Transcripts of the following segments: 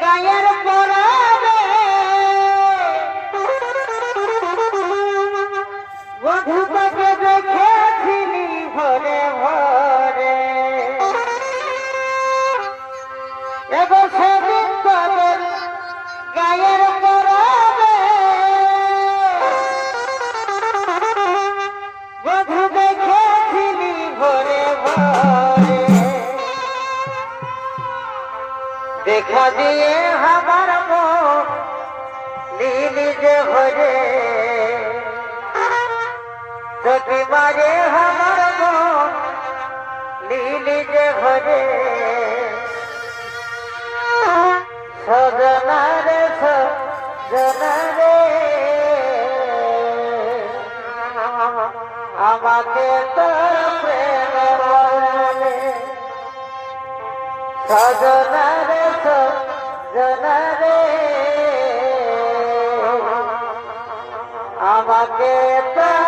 গায়ের এবারে হামার লিলি যে ভরে সজনারে সজনারে। আমাকে তোর প্রেম বলে। সজনারে সজনারে। আমাকে তোর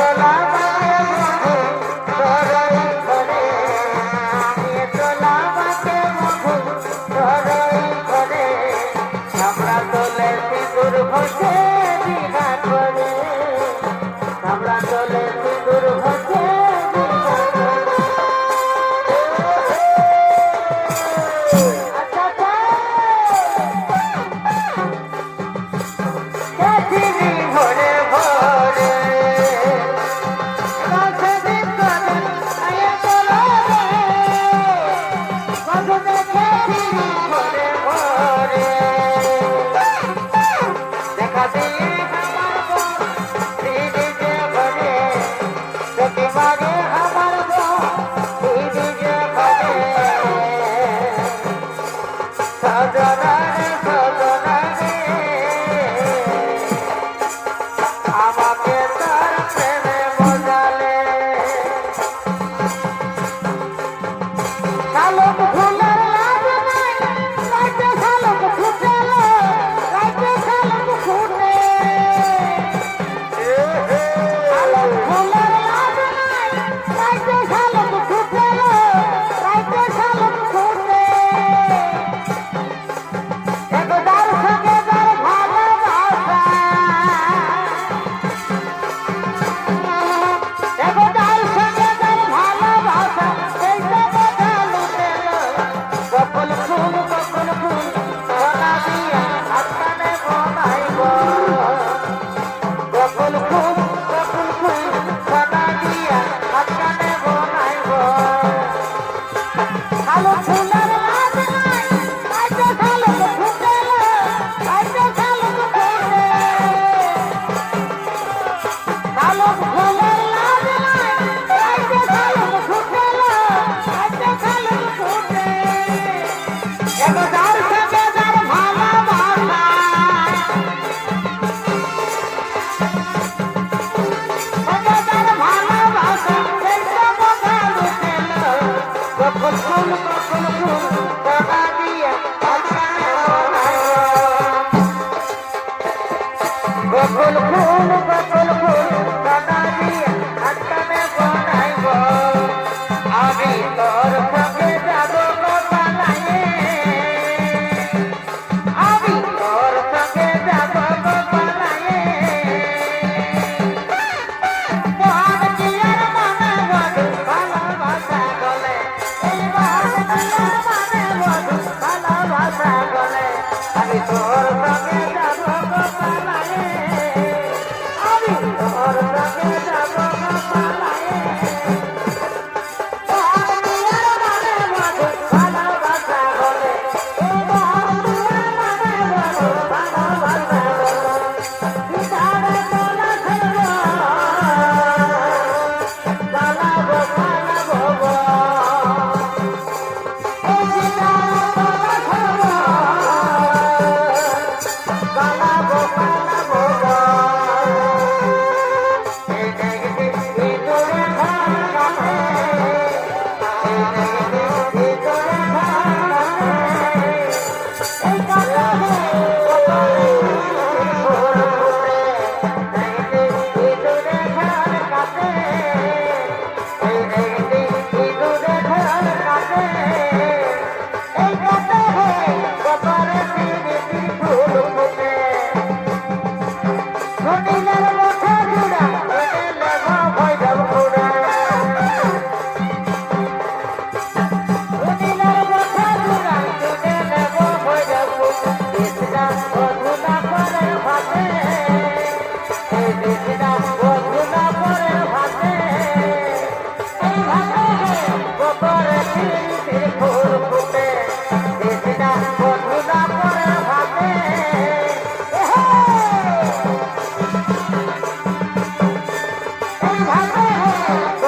Thank.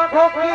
বধু কি